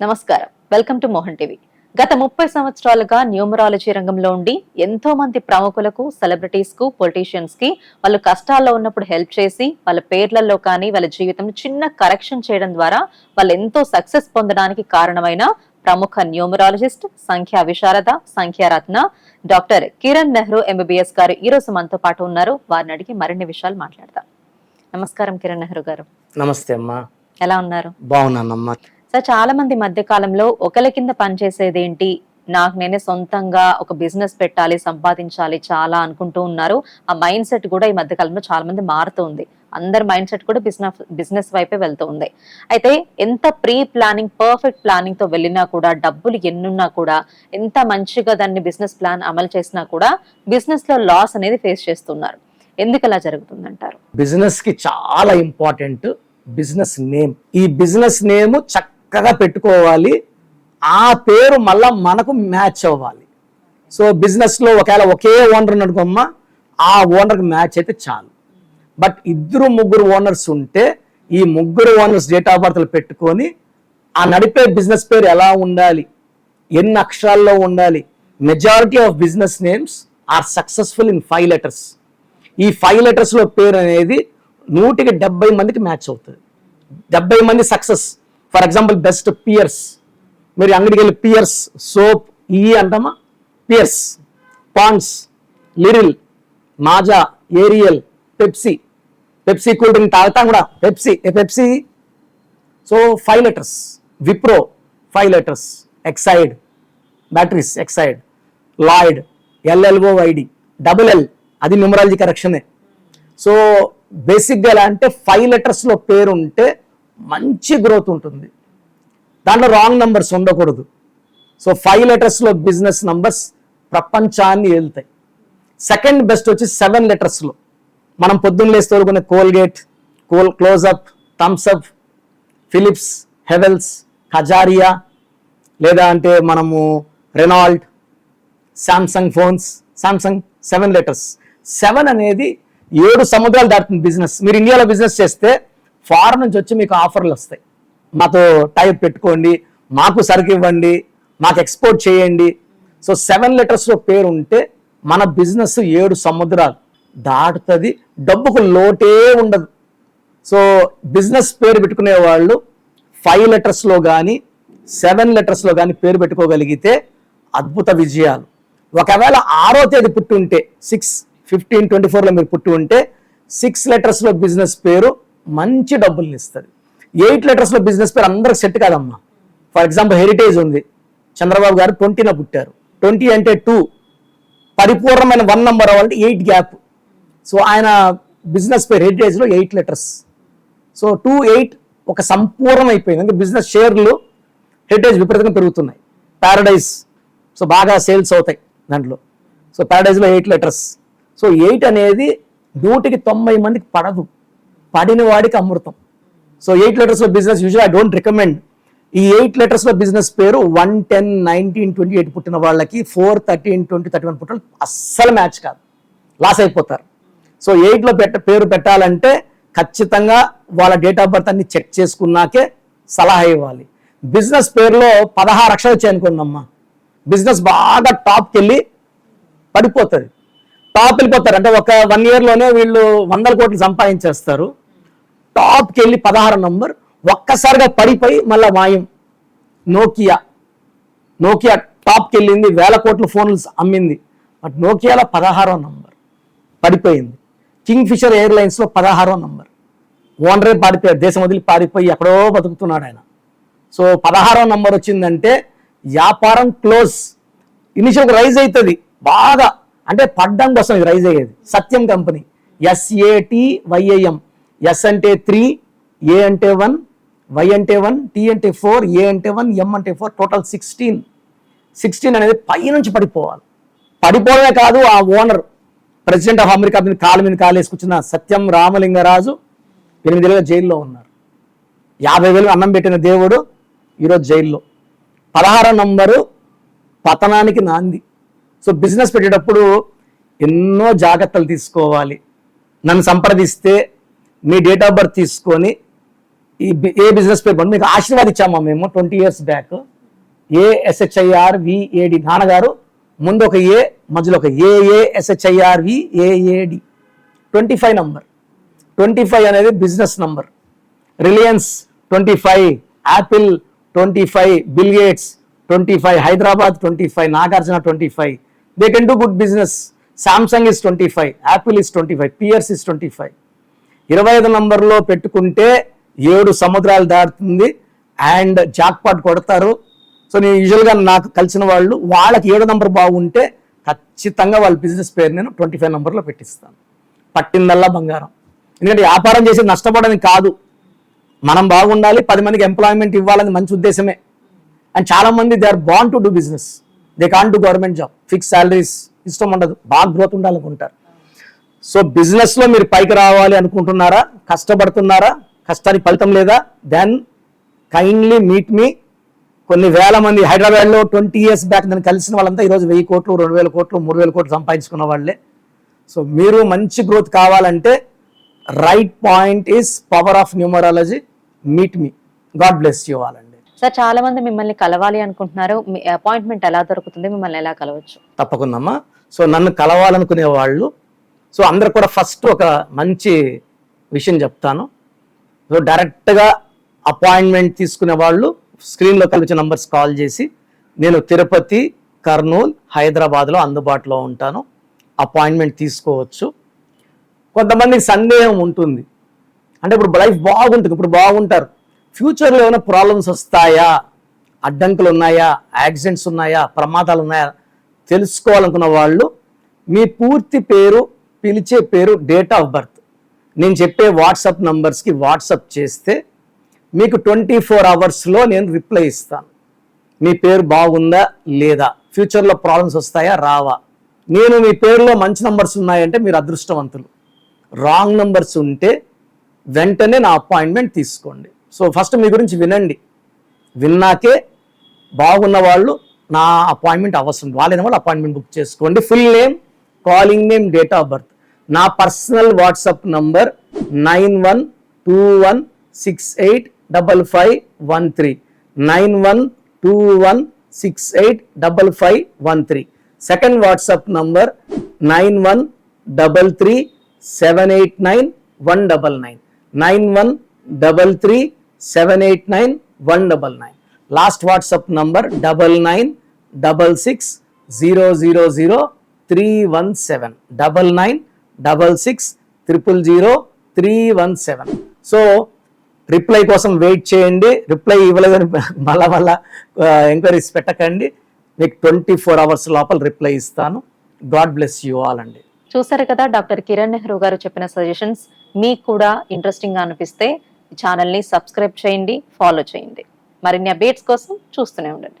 నమస్కారం. Welcome to Mohan TV. గత ముప్పై సంవత్సరాలుగా న్యూమరాలజీ రంగంలో ఉండి ఎంతో మంది ప్రముఖులకు సెలబ్రిటీస్కు పొలిటీషియన్స్కి వాళ్ళు కష్టాల్లో ఉన్నప్పుడు హెల్ప్ చేసి వాళ్ళ పేర్లలో కానీ వాళ్ళ జీవితంలో చిన్న కరెక్షన్ చేయడం ద్వారా వాళ్ళు ఎంతో సక్సెస్ పొందడానికి కారణమైన ప్రముఖ న్యూమరాలజిస్ట్ సంఖ్యా విశారద సంఖ్యారత్న డాక్టర్ కిరణ్ నెహ్రూ ఎంబీబీఎస్ గారు ఈ రోజు మనతో పాటు ఉన్నారు. వారిని అడిగి మరిన్ని విషయాలు మాట్లాడదాం. నమస్కారం కిరణ్ నెహ్రూ గారు. నమస్తే అమ్మా. ఎలా ఉన్నారు? బాగున్నానమ్మా. చాలా మంది మధ్య కాలంలో ఒకరి కింద పనిచేసేదేంటి నాకు నేనే సొంతంగా ఒక బిజినెస్ పెట్టాలి సంపాదించాలి చాలా అనుకుంటూ ఉన్నారు. ఆ మైండ్ సెట్ కూడా ఈ మధ్య కాలంలో చాలా మంది మారుతుంది. అందరి మైండ్ సెట్ కూడా బిజినెస్ బిజినెస్ వైపే వెళ్తూ ఉంది. అయితే ఎంత ప్రీ ప్లానింగ్ పర్ఫెక్ట్ ప్లానింగ్తో వెళ్ళినా కూడా డబ్బులు ఎన్నున్నా కూడా ఎంత మంచిగా దాన్ని బిజినెస్ ప్లాన్ అమలు చేసినా కూడా బిజినెస్లో లాస్ అనేది ఫేస్ చేస్తున్నారు. ఎందుకు అలా జరుగుతుందంటారు? బిజినెస్కి చాలా ఇంపార్టెంట్ బిజినెస్ నేమ్. ఈ బిజినెస్ నేమ్ చక్క చక్కగా పెట్టుకోవాలి. ఆ పేరు మళ్ళా మనకు మ్యాచ్ అవ్వాలి. సో బిజినెస్లో ఒకవేళ ఒకే ఓనర్ అనుకోమ్మా ఆ ఓనర్కి మ్యాచ్ అయితే చాలు. బట్ ఇద్దరు ముగ్గురు ఓనర్స్ ఉంటే ఈ ముగ్గురు ఓనర్స్ డేట్ ఆఫ్ బర్త్లు పెట్టుకొని ఆ నడిపే బిజినెస్ పేరు ఎలా ఉండాలి? ఎన్ని అక్షరాల్లో ఉండాలి? Majority of business names are successful in five letters. ఈ ఫైవ్ లెటర్స్లో పేరు అనేది నూటికి డెబ్బై మందికి మ్యాచ్ అవుతుంది. డెబ్బై మంది success. For example best Pears మీరు అంగడికి వెళ్ళి పియర్స్ సోప్ ఈ అంటామా? Pears Pond's Liril Maaza Ariel Pepsi Pepsi cool drink తాగుతాం కూడా. Pepsi Pepsi so five letters Wipro five letters Exide batteries Exide Lloyd L L O I D double L అది numerology కరెక్షనే so బేసిక్గా ఎలా అంటే five లెటర్స్లో పేరు ఉంటే మంచి గ్రోత్ ఉంటుంది. దాంట్లో రాంగ్ నంబర్స్ ఉండకూడదు. సో ఫైవ్ లెటర్స్లో బిజినెస్ నంబర్స్ ప్రపంచాన్ని వెళ్తాయి సెకండ్ బెస్ట్ వచ్చి సెవెన్ లెటర్స్లో మనం పొద్దున్న లేస్తే Colgate coal Closeup Thums Up Philips Havells Kajaria లేదా అంటే మనము Reynold Samsung phones Samsung seven letters seven అనేది ఏడు సముద్రాలు దాటుతుంది బిజినెస్ మీరు ఇండియాలో బిజినెస్ చేస్తే ఫారెన్ నుంచి వచ్చి మీకు ఆఫర్లు వస్తాయి. మాతో టైప్ పెట్టుకోండి మాకు సరుకు ఇవ్వండి మాకు ఎక్స్పోర్ట్ చేయండి. సో సెవెన్ లెటర్స్లో పేరు ఉంటే మన బిజినెస్ ఏడు సముద్రాలు. దాటుతుంది డబ్బుకు లోటే ఉండదు. సో బిజినెస్ పేరు పెట్టుకునే వాళ్ళు ఫైవ్ లెటర్స్లో కానీ సెవెన్ లెటర్స్లో కానీ పేరు పెట్టుకోగలిగితే అద్భుత విజయాలు. ఒకవేళ ఆరో తేదీ పుట్టి ఉంటే సిక్స్ ఫిఫ్టీన్ ట్వంటీ ఫోర్లో మీరు పుట్టి ఉంటే సిక్స్ లెటర్స్లో బిజినెస్ పేరు మంచి డబ్బుల్ని ఇస్తుంది. ఎయిట్ లెటర్స్లో బిజినెస్ పేరు అందరికి సెట్ కాదమ్మా. ఫర్ ఎగ్జాంపుల్ హెరిటేజ్ ఉంది. చంద్రబాబు గారు ట్వంటీన పుట్టారు. ట్వంటీ అంటే టూ. పరిపూర్ణమైన వన్ నెంబర్ అవ్వాలంటే ఎయిట్ గ్యాప్. సో ఆయన బిజినెస్ పేరు హెరిటేజ్లో eight letters. So two eight ఒక సంపూర్ణం అయిపోయింది అంటే బిజినెస్ షేర్లు హెరిటేజ్ విపరీతంగా పెరుగుతున్నాయి. ప్యారడైజ్ సో బాగా సేల్స్ అవుతాయి దాంట్లో. సో ప్యారడైజ్లో ఎయిట్ లెటర్స్. సో ఎయిట్ అనేది నూటికి తొంభై మందికి పడదు. పడిన వాడికి అమృతం. So eight లెటర్స్లో business usual I don't recommend ఈ ఎయిట్ లెటర్స్లో బిజినెస్ పేరు one ten nineteen twenty eight పుట్టిన వాళ్ళకి four thirteen twenty thirty one పుట్టిన అస్సలు మ్యాచ్ కాదు. లాస్ అయిపోతారు. సో ఎయిట్లో పెట్ట పేరు పెట్టాలంటే ఖచ్చితంగా వాళ్ళ డేట్ ఆఫ్ బర్త్ అన్ని చెక్ చేసుకున్నాకే సలహా ఇవ్వాలి. బిజినెస్ పేరులో పదహారు అక్షరాలు వచ్చాయనుకోండమ్మా బిజినెస్ బాగా టాప్కి వెళ్ళి పడిపోతుంది. టాప్ వెళ్ళిపోతారు. అంటే ఒక వన్ ఇయర్లోనే వీళ్ళు వందల కోట్లు సంపాదించేస్తారు. టాప్కి వెళ్ళి పదహారు నంబర్ ఒక్కసారిగా పడిపోయి మళ్ళీ మాయం నోకియా. నోకియా టాప్కి వెళ్ళింది వేల కోట్ల ఫోన్లు అమ్మింది. బట్ నోకియాలో పదహారో నంబర్. పడిపోయింది. కింగ్ ఫిషర్ ఎయిర్లైన్స్లో పదహారో నంబర్. ఓనరే పాడిపోయారు దేశం వదిలి పారిపోయి ఎక్కడో బతుకుతున్నాడు ఆయన. సో పదహారో నంబర్ వచ్చిందంటే వ్యాపారం క్లోజ్. ఇనిషియల్ రైజ్ అవుతుంది. బాగా. అంటే పడ్డం కోసం ఇది రైజ్ అయ్యేది. Satyam company. S A T Y I M S అంటే త్రీ ఏ అంటే వన్ వై అంటే వన్ టీ అంటే ఫోర్ ఏ అంటే వన్ ఎం అంటే ఫోర్ టోటల్ సిక్స్టీన్ సిక్స్టీన్ అనేది పై నుంచి పడిపోవాలి. పడిపోవడమే కాదు ఆ ఓనర్ ప్రెసిడెంట్ ఆఫ్ అమెరికా మీద కాలు మీద కాలు వేసుకొచ్చిన సత్యం రామలింగరాజు ఎనిమిదేళ్ళుగా జైల్లో ఉన్నారు. యాభై వేలు అన్నం పెట్టిన దేవుడు ఈరోజు జైల్లో. పదహారో నంబరు పతనానికి నాంది. సో బిజినెస్ పెట్టేటప్పుడు ఎన్నో జాగ్రత్తలు తీసుకోవాలి. నన్ను సంప్రదిస్తే మీ డేట్ ఆఫ్ బర్త్ తీసుకొని ఈ బి- ఏ బిజినెస్ పేరు మీకు ఆశీర్వాద్ ఇచ్చామా మేము? Twenty years back A S H I R V A D నాన్నగారు ముందు ఒక ఏ మధ్యలో ఒక A A S H I R V A A D twenty five number twenty five అనేది business number Reliance twenty five Apple twenty five Bill Gates twenty five Hyderabad twenty five Nagarjuna twenty five they can do good business Samsung is twenty five Apple is twenty five Pears is twenty five ఇరవై ఐదు నంబర్లో పెట్టుకుంటే ఏడు సముద్రాలు దాటుతుంది and jackpot కొడతారు. So నేను యూజువల్గా నాకు కలిసిన వాళ్ళు వాళ్ళకి ఏడు నంబర్ బాగుంటే ఖచ్చితంగా వాళ్ళ బిజినెస్ పేరు నేను ట్వంటీ ఫైవ్ నంబర్లో పెట్టిస్తాను. పట్టిందల్లా బంగారం. ఎందుకంటే వ్యాపారం చేసి నష్టపోవడానికి కాదు. మనం బాగుండాలి పది మందికి ఎంప్లాయ్మెంట్ ఇవ్వాలని మంచి ఉద్దేశమే. అండ్ చాలా మంది they are born to do business they can to government job fix salaries ఇష్టం ఉండదు. బాగా గ్రోత్ ఉండాలనుకుంటారు. సో బిజినెస్లో మీరు పైకి రావాలి అనుకుంటున్నారా? కష్టపడుతున్నారా? కష్టానికి ఫలితం లేదా? దెన్ కైండ్లీ మీట్ మీ కొన్ని వేల మంది హైదరాబాద్లో ట్వంటీ ఇయర్స్ బ్యాక్ నేను కలిసిన వాళ్ళంతా ఈరోజు వెయ్యి కోట్లు రెండు వేల కోట్లు మూడు వేల కోట్లు సంపాదించుకున్న వాళ్ళే. సో మీరు మంచి గ్రోత్ కావాలంటే right point is power of numerology meet me God bless you all అండి. సార్ చాలా మంది మిమ్మల్ని కలవాలి అనుకుంటున్నారు. మీ అపాయింట్మెంట్ ఎలా దొరుకుతుంది? మిమ్మల్ని ఎలా కలవచ్చు? తప్పకుండా సో నన్ను కలవాలనుకునే వాళ్ళు సో అందరు కూడా ఫస్ట్ ఒక మంచి విషయం చెప్తాను. సో డైరెక్ట్గా అపాయింట్మెంట్ తీసుకునే వాళ్ళు స్క్రీన్లో కలిసి నంబర్స్ కాల్ చేసి నేను తిరుపతి కర్నూలు హైదరాబాద్లో అందుబాటులో ఉంటాను. అపాయింట్మెంట్ తీసుకోవచ్చు. కొంతమందికి సందేహం ఉంటుంది. అంటే ఇప్పుడు లైఫ్ బాగుంటుంది. ఇప్పుడు బాగుంటారు. ఫ్యూచర్లో ఏమైనా ప్రాబ్లమ్స్ వస్తాయా? అడ్డంకులు ఉన్నాయా? యాక్సిడెంట్స్ ఉన్నాయా? ప్రమాదాలు ఉన్నాయా? తెలుసుకోవాలనుకున్న వాళ్ళు మీ పూర్తి పేరు పిలిచే పేరు డేట్ ఆఫ్ బర్త్ నేను చెప్పే వాట్సాప్ నంబర్స్కి వాట్సాప్ చేస్తే మీకు ట్వంటీ ఫోర్ అవర్స్లో నేను రిప్లై ఇస్తాను. మీ పేరు బాగుందా లేదా? ఫ్యూచర్లో ప్రాబ్లమ్స్ వస్తాయా రావా? నేను మీ పేరులో మంచి నంబర్స్ ఉన్నాయంటే మీరు అదృష్టవంతులు. రాంగ్ నంబర్స్ ఉంటే వెంటనే నా అపాయింట్మెంట్ తీసుకోండి. సో ఫస్ట్ మీ గురించి వినండి. విన్నాకే బాగున్న వాళ్ళు నా అపాయింట్మెంట్ అవసరం. వాళ్ళైన వాళ్ళు అపాయింట్మెంట్ బుక్ చేసుకోండి. Full name calling name date of birth నా personal WhatsApp number nine one two one six eight double five one three. Nine one two one six eight double five one three. Second WhatsApp number nine one double three seven eight nine one double nine. Nine one double three seven eight nine one double nine. Last WhatsApp number double nine double six zero zero zero three one seven. Double nine double six triple zero three one seven. So reply కోసం wait చేయండి. Reply ఇవ్వలేదని మళ్ళా మళ్ళా enquiries పెట్టకండి. మీకు twenty four hours లోపల reply ఇస్తాను. God bless you all అండి. చూసారు కదా డాక్టర్ కిరణ్ నెహ్రూ గారు చెప్పిన సజెషన్స్? మీకు కూడా ఇంట్రెస్టింగ్గా అనిపిస్తే ఛానల్ని సబ్స్క్రైబ్ చేయండి ఫాలో చేయండి. మరిన్ని అప్డేట్స్ కోసం చూస్తూనే ఉండండి.